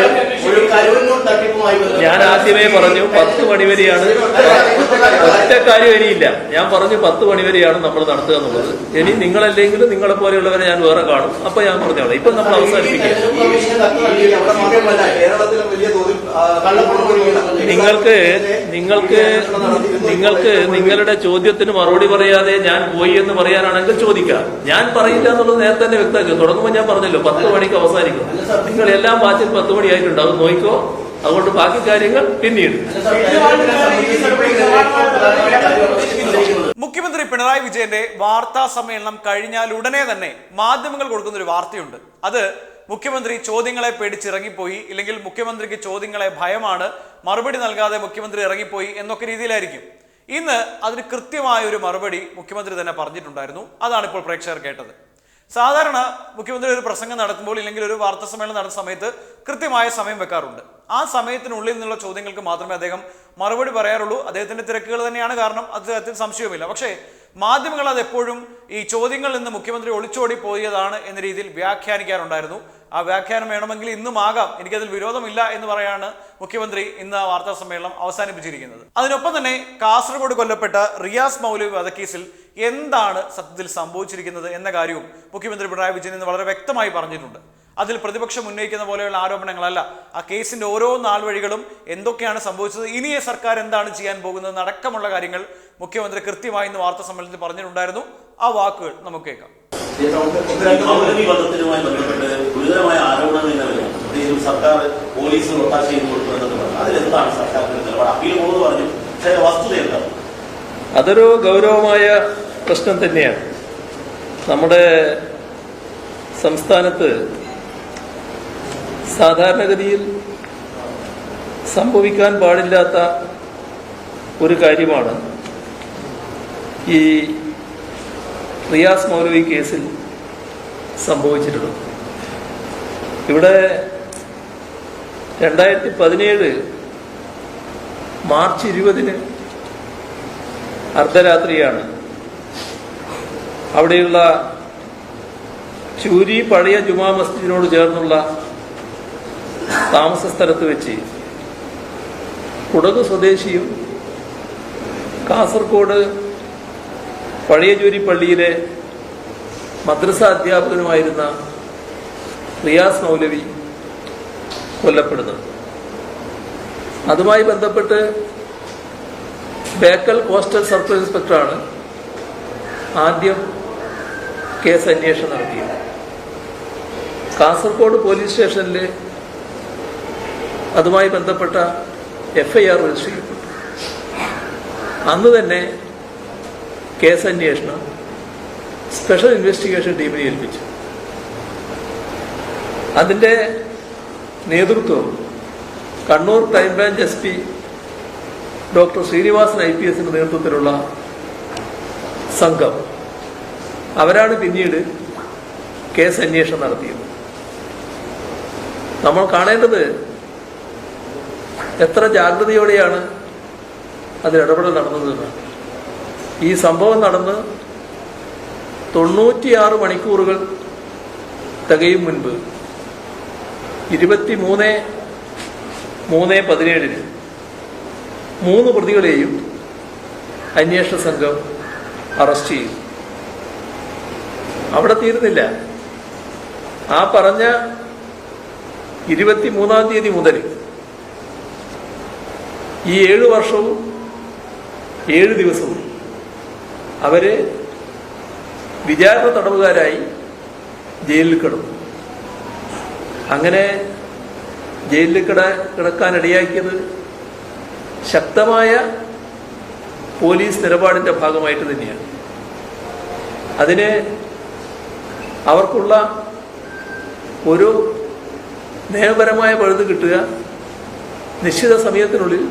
ഒരു തട്ടിപ്പുമായി ഞാൻ ആദ്യമേ പറഞ്ഞു പത്ത് മണിവരെയാണ് ഒറ്റ കാര്യം ഇനിയില്ല. ഞാൻ പറഞ്ഞു പത്ത് മണിവരെയാണ് നമ്മൾ നടത്തുക എന്നുള്ളത്. ഇനി നിങ്ങളല്ലെങ്കിൽ നിങ്ങളെ പോലെയുള്ളവരെ ഞാൻ വേറെ കാണും. അപ്പൊ ഞാൻ പറഞ്ഞോളാം. ഇപ്പൊ നമ്മൾ അവസാനിപ്പിക്കുക ആ, നിങ്ങൾക്ക് നിങ്ങൾക്ക് നിങ്ങൾക്ക് നിങ്ങളുടെ ചോദ്യത്തിന് മറുപടി പറയാതെ ഞാൻ പോയി എന്ന് പറയാനാണെങ്കിൽ ചോദിക്കാം. ഞാൻ പറയില്ല എന്നുള്ളത് നേരത്തെ തന്നെ വ്യക്തമാക്കി. തുടങ്ങുമ്പോൾ ഞാൻ പറഞ്ഞല്ലോ പത്ത് മണിക്ക് അവസാനിക്കും. നിങ്ങൾ എല്ലാം ബാച്ചിൽ പത്ത് മണിയായിട്ടുണ്ട് അത് നോക്കിക്കോ. അതുകൊണ്ട് ബാക്കി കാര്യങ്ങൾ പിന്നീട്. മുഖ്യമന്ത്രി പിണറായി വിജയന്റെ വാർത്താ സമ്മേളനം കഴിഞ്ഞാൽ ഉടനെ തന്നെ മാധ്യമങ്ങൾ കൊടുക്കുന്ന ഒരു വാർത്തയുണ്ട്. അത് മുഖ്യമന്ത്രി ചോദ്യങ്ങളെ പേടിച്ചിറങ്ങിപ്പോയി ഇല്ലെങ്കിൽ മുഖ്യമന്ത്രിക്ക് ചോദ്യങ്ങളെ ഭയമാണ് മറുപടി നൽകാതെ മുഖ്യമന്ത്രി ഇറങ്ങിപ്പോയി എന്നൊക്കെ രീതിയിലായിരിക്കും. ഇന്ന് അതിന് കൃത്യമായ ഒരു മറുപടി മുഖ്യമന്ത്രി തന്നെ പറഞ്ഞിട്ടുണ്ടായിരുന്നു. അതാണ് ഇപ്പോൾ പ്രേക്ഷകർ കേട്ടത്. സാധാരണ മുഖ്യമന്ത്രി ഒരു പ്രസംഗം നടത്തുമ്പോൾ ഇല്ലെങ്കിൽ ഒരു വാർത്താ സമ്മേളനം നടത്തുന്ന സമയത്ത് കൃത്യമായ സമയം വെക്കാറുണ്ട്. ആ സമയത്തിനുള്ളിൽ നിന്നുള്ള ചോദ്യങ്ങൾക്ക് മാത്രമേ അദ്ദേഹം മറുപടി പറയാറുള്ളൂ. അദ്ദേഹത്തിന്റെ തിരക്കുകൾ തന്നെയാണ് കാരണം അദ്ദേഹത്തിന് സംശയവുമില്ല. പക്ഷേ മാധ്യമങ്ങൾ അത് എപ്പോഴും ഈ ചോദ്യങ്ങളിൽ നിന്ന് മുഖ്യമന്ത്രി ഒളിച്ചോടി പോയതാണ് എന്ന രീതിയിൽ വ്യാഖ്യാനിക്കാറുണ്ടായിരുന്നു. ആ വ്യാഖ്യാനം വേണമെങ്കിൽ ഇന്നും ആകാം. എനിക്കതിൽ വിരോധമില്ല എന്ന് പറയാണ് മുഖ്യമന്ത്രി ഇന്ന് വാർത്താ സമ്മേളനം അവസാനിപ്പിച്ചിരിക്കുന്നത്. അതിനൊപ്പം തന്നെ കാസർഗോഡ് കൊല്ലപ്പെട്ട റിയാസ് മൗലവി വധക്കേസിൽ എന്താണ് സത്യത്തിൽ സംഭവിച്ചിരിക്കുന്നത് എന്ന കാര്യവും മുഖ്യമന്ത്രി പിണറായി വിജയൻ ഇന്ന് വളരെ വ്യക്തമായി പറഞ്ഞിട്ടുണ്ട്. അതിൽ പ്രതിപക്ഷം ഉന്നയിക്കുന്ന പോലെയുള്ള ആരോപണങ്ങളല്ല. ആ കേസിന്റെ ഓരോ നാൾ വഴികളും എന്തൊക്കെയാണ് സംഭവിച്ചത്? ഇനിയെ സർക്കാർ എന്താണ് ചെയ്യാൻ പോകുന്നത്? അടക്കമുള്ള കാര്യങ്ങൾ മുഖ്യമന്ത്രി കൃത്യമായി ഇന്ന് വാർത്താ സമ്മേളനത്തിൽ പറഞ്ഞിട്ടുണ്ടായിരുന്നു. ആ വാക്കുകൾ നമുക്ക് കേൾക്കാം. ഗുരുതരമായ സർക്കാർ പോലീസിന് ഒത്താശ ചെയ്തു കൊടുക്കുന്നു എന്നൊക്കെ അതിലെന്താണ് സർക്കാരിന്റെ നിലപാട്? അപ്പീൽ പോകുന്നത് പറഞ്ഞു. പക്ഷേ വസ്തുത എന്താ അതൊരു ഗൗരവമായ പ്രശ്നം തന്നെയാണ്. നമ്മുടെ സംസ്ഥാനത്ത് സാധാരണഗതിയിൽ സംഭവിക്കാൻ പാടില്ലാത്ത ഒരു കാര്യമാണ് ഈ റിയാസ് മൗലവി കേസിൽ സംഭവിച്ചിട്ടുള്ളത്. ഇവിടെ രണ്ടായിരത്തി പതിനേഴ് മാർച്ച് ഇരുപതിന് അർദ്ധരാത്രിയാണ്. അവിടെയുള്ള ചൂരി പഴയ ജുമാ മസ്ജിദിനോട് ചേർന്നുള്ള താമസ സ്ഥലത്ത് വെച്ച്. കുടക് സ്വദേശിയും കാസർഗോഡ് പഴയജൂരി പള്ളിയിലെ മദ്രസ അധ്യാപകനുമായിരുന്ന റിയാസ് മൗലവി കൊല്ലപ്പെടുന്നത് അതുമായി ബന്ധപ്പെട്ട് ബേക്കൽ കോസ്റ്റൽ സർക്കിൾ ഇൻസ്പെക്ടറാണ് ആദ്യം കേസ് അന്വേഷണം നടത്തിയത്. കാസർഗോഡ് പോലീസ് സ്റ്റേഷനിൽ അതുമായി ബന്ധപ്പെട്ട എഫ്ഐആർ രജിസ്റ്റർ ചെയ്യപ്പെട്ടു അന്ന് തന്നെ കേസ് അന്വേഷണം സ്പെഷ്യൽ ഇൻവെസ്റ്റിഗേഷൻ ടീമിനെ ഏൽപ്പിച്ചു. അതിന്റെ നേതൃത്വം Kannur crime branch S P doctor Srinivasan I P എസിന്റെ നേതൃത്വത്തിലുള്ള സംഘം അവരാണ് പിന്നീട് കേസ് അന്വേഷണം നടത്തിയത്. നമ്മൾ കാണേണ്ടത് എത്ര ജാഗ്രതയോടെയാണ് അതിൽ ഇടപെടൽ നടന്നതെന്ന് ഈ സംഭവം നടന്ന് തൊണ്ണൂറ്റിയാറ് മണിക്കൂറുകൾ തികയും മുൻപ്. ഇരുപത്തി മൂന്ന് മൂന്ന് പതിനേഴിന് മൂന്ന് പ്രതികളെയും അന്വേഷണ സംഘം അറസ്റ്റ് ചെയ്തു. അവിടെ തീരുന്നില്ല. ആ പറഞ്ഞ ഇരുപത്തി മൂന്നാം തീയതി മുതൽ ഈ ഏഴ് വർഷവും ഏഴ് ദിവസവും അവർ വിചാരണ തടവുകാരായി ജയിലിൽ കിടന്നു. അങ്ങനെ ജയിലിൽ കിട കിടക്കാനിടയാക്കിയത് ശക്തമായ പോലീസ് നിലപാടിന്റെ ഭാഗമായിട്ട് തന്നെയാണ്. അതിന് അവർക്കുള്ള ഒരു നിയമപരമായ പഴുത് കിട്ടുക നിശ്ചിത സമയത്തിനുള്ളിൽ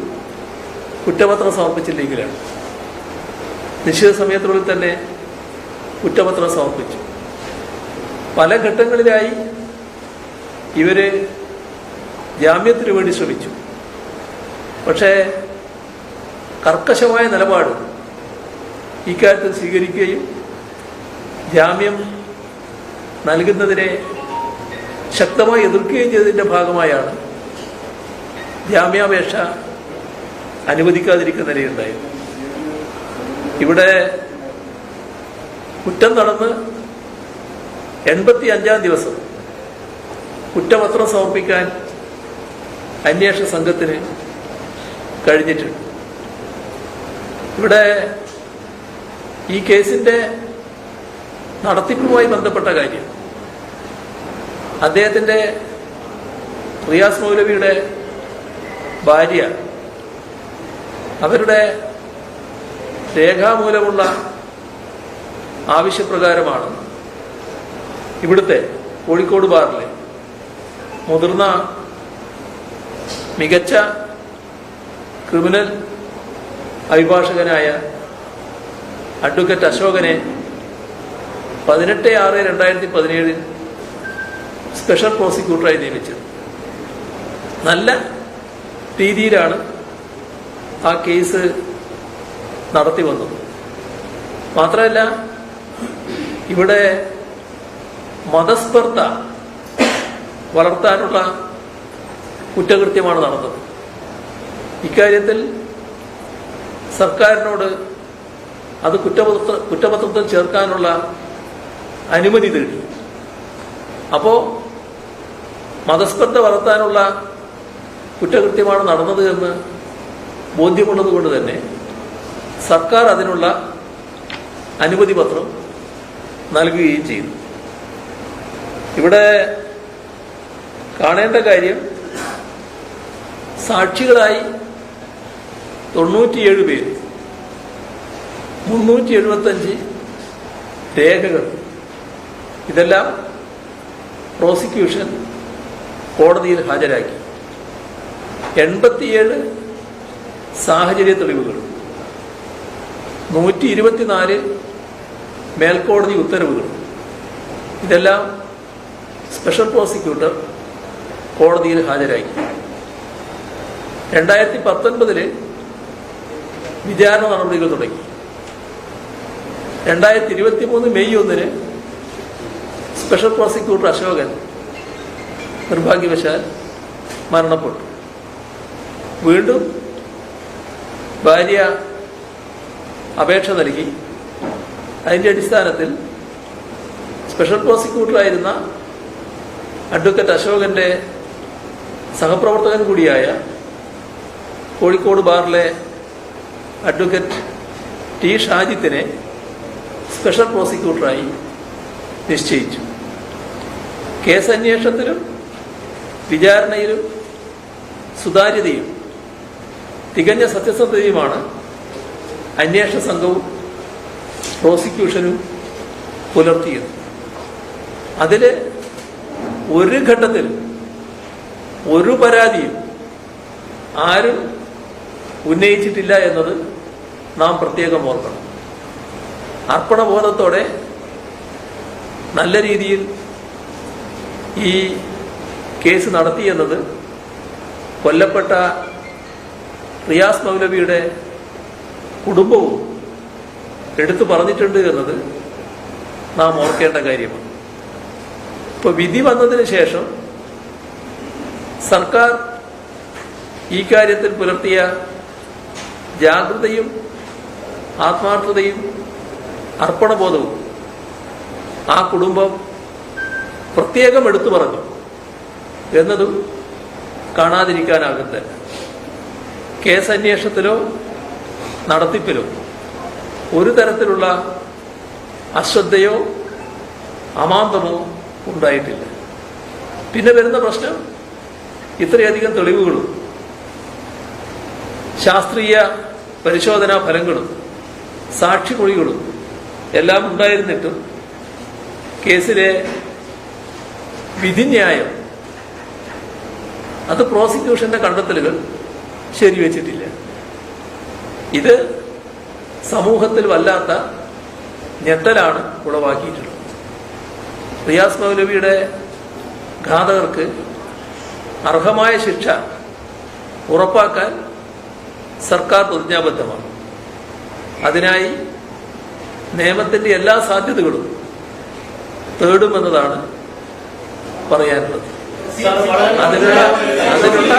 കുറ്റപത്രം സമർപ്പിച്ചില്ലെങ്കിലാണ്. നിശ്ചിത സമയത്തിനുള്ളിൽ തന്നെ കുറ്റപത്രം സമർപ്പിച്ചു. പല ഘട്ടങ്ങളിലായി ഇവർ ജാമ്യത്തിന് വേണ്ടി ശ്രമിച്ചു. പക്ഷേ കർക്കശമായ നിലപാട് ഇക്കാര്യത്തിൽ സ്വീകരിക്കുകയും ജാമ്യം നൽകുന്നതിനെ ശക്തമായി എതിർക്കുകയും ചെയ്തതിന്റെ ഭാഗമായാണ് ജാമ്യാപേക്ഷ അനുവദിക്കാതിരിക്കുന്ന നിലയുണ്ടായിരുന്നു ഇവിടെ കുറ്റം നടന്ന് എൺപത്തി അഞ്ചാം ദിവസം കുറ്റപത്രം സമർപ്പിക്കാൻ അന്വേഷണ സംഘത്തിന് കഴിഞ്ഞിട്ടുണ്ട്. ഇവിടെ ഈ കേസിന്റെ നടത്തിപ്പുമായി ബന്ധപ്പെട്ട കാര്യം. അദ്ദേഹത്തിന്റെ റിയാസ് മൗലവിയുടെ ഭാര്യ അവരുടെ രേഖാമൂലമുള്ള ആവശ്യപ്രകാരമാണ് ഇവിടുത്തെ കോഴിക്കോട് ബാറിലെ മുതിർന്ന മികച്ച ക്രിമിനൽ അഭിഭാഷകനായ അഡ്വക്കേറ്റ് അശോകനെ പതിനെട്ട് ആറ് രണ്ടായിരത്തി പതിനേഴിൽ സ്പെഷ്യൽ പ്രോസിക്യൂട്ടറായി നിയമിച്ചത്. നല്ല രീതിയിലാണ് ആ കേസ് നടത്തി വന്നു. മാത്രമല്ല ഇവിടെ മതസ്പർദ്ധ വളർത്താനുള്ള കുറ്റകൃത്യമാണ് നടന്നത്. ഇക്കാര്യത്തിൽ സർക്കാരിനോട് അത് കുറ്റപത്ര കുറ്റപത്രത്തിൽ ചേർക്കാനുള്ള അനുമതി തേടി. അപ്പോ മതസ്പർദ്ധ വളർത്താനുള്ള കുറ്റകൃത്യമാണ് നടന്നത് എന്ന് ബോധ്യമുള്ളത് കൊണ്ട് തന്നെ സർക്കാർ അതിനുള്ള അനുമതി പത്രം നൽകുകയും ചെയ്തു. ഇവിടെ കാണേണ്ട കാര്യം സാക്ഷികളായി തൊണ്ണൂറ്റിയേഴ് പേര് മുന്നൂറ്റി എഴുപത്തഞ്ച് രേഖകൾ ഇതെല്ലാം പ്രോസിക്യൂഷൻ കോടതിയിൽ ഹാജരാക്കി. എൺപത്തിയേഴ് സാഹചര്യ തെളിവുകൾ. നൂറ്റി ഇരുപത്തിനാല് മേൽക്കോടതി ഉത്തരവുകൾ. ഇതെല്ലാം സ്പെഷ്യൽ പ്രോസിക്യൂട്ടർ കോടതിയിൽ ഹാജരാക്കി രണ്ടായിരത്തി പത്തൊൻപതിൽ വിചാരണ നടപടികൾ തുടങ്ങി. രണ്ടായിരത്തി ഇരുപത്തി മൂന്ന് മെയ് ഒന്നിന് സ്പെഷ്യൽ പ്രോസിക്യൂട്ടർ അശോകൻ നിർഭാഗ്യവശാൽ മരണപ്പെട്ടു. വീണ്ടും ഭാര്യ അപേക്ഷ നൽകി. അതിന്റെ അടിസ്ഥാനത്തിൽ സ്പെഷ്യൽ പ്രോസിക്യൂട്ടറായിരുന്ന അഡ്വക്കേറ്റ് അശോകന്റെ സഹപ്രവർത്തകൻ കൂടിയായ കോഴിക്കോട് ബാറിലെ അഡ്വക്കേറ്റ് ടി ഷാജിത്തിനെ സ്പെഷ്യൽ പ്രോസിക്യൂട്ടറായി നിശ്ചയിച്ചു. കേസന്വേഷണത്തിലും വിചാരണയിലും സുതാര്യതയും തികഞ്ഞ സത്യസന്ധതയുമാണ് അന്വേഷണ സംഘവും പ്രോസിക്യൂഷനും പുലർത്തിയത്. അതിൽ ഒരു ഘട്ടത്തിൽ ഒരു പരാതിയും ആരും ഉന്നയിച്ചിട്ടില്ല എന്നത് നാം പ്രത്യേകം ഓർക്കണം. അർപ്പണബോധത്തോടെ നല്ല രീതിയിൽ ഈ കേസ് നടത്തിയെന്നത് കൊല്ലപ്പെട്ട റിയാസ് മൗലവിയുടെ കുടുംബവും എടുത്തു പറഞ്ഞിട്ടുണ്ട് എന്നത് നാം ഓർക്കേണ്ട കാര്യമാണ്. ഇപ്പൊ വിധി വന്നതിന് ശേഷം സർക്കാർ ഈ കാര്യത്തിൽ പുലർത്തിയ ജാഗ്രതയും ആത്മാർത്ഥതയും അർപ്പണബോധവും ആ കുടുംബം പ്രത്യേകം എടുത്തു പറഞ്ഞു. എന്നതും കാണാതിരിക്കാനാകുന്നില്ല കേസ് അന്വേഷണത്തിലോ നടത്തിപ്പിലോ ഒരു തരത്തിലുള്ള അശ്രദ്ധയോ അമാന്തമോ ഉണ്ടായിട്ടില്ല. പിന്നെ വരുന്ന പ്രശ്നം ഇത്രയധികം തെളിവുകളും ശാസ്ത്രീയ പരിശോധനാ ഫലങ്ങളും സാക്ഷിമൊഴികളും എല്ലാം ഉണ്ടായിരുന്നിട്ടും കേസിലെ വിധിന്യായം അത് പ്രോസിക്യൂഷന്റെ കണ്ടെത്തലുകൾ ശരിവെച്ചിട്ടില്ല. ഇത് സമൂഹത്തിൽ വല്ലാത്ത ഞെട്ടലാണ് ഉളവാക്കിയിട്ടുള്ളത്. റിയാസ് മൗലവിയുടെ ഘാതകർക്ക് അർഹമായ ശിക്ഷ ഉറപ്പാക്കാൻ സർക്കാർ പ്രതിജ്ഞാബദ്ധമാണ്. അതിനായി നിയമത്തിന്റെ എല്ലാ സാധ്യതകളും തേടുമെന്നതാണ് പറയാനുള്ളത്. അതിനുള്ള അതിനുള്ള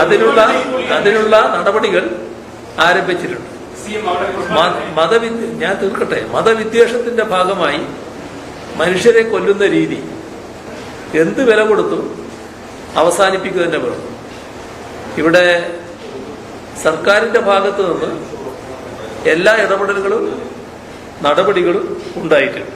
അതിനുള്ള അതിനുള്ള നടപടികൾ ആരംഭിച്ചിട്ടുണ്ട്. മതവിദ്യ ഞാൻ തീർക്കട്ടെ. മതവിദ്വേഷത്തിന്റെ ഭാഗമായി മനുഷ്യരെ കൊല്ലുന്ന രീതി എന്ത് വില കൊടുത്തു അവസാനിപ്പിക്കുക തന്നെ വേണം. ഇവിടെ സർക്കാരിന്റെ ഭാഗത്ത് നിന്ന് എല്ലാ ഇടപെടലുകളും നടപടികളും ഉണ്ടായിട്ടുണ്ട്.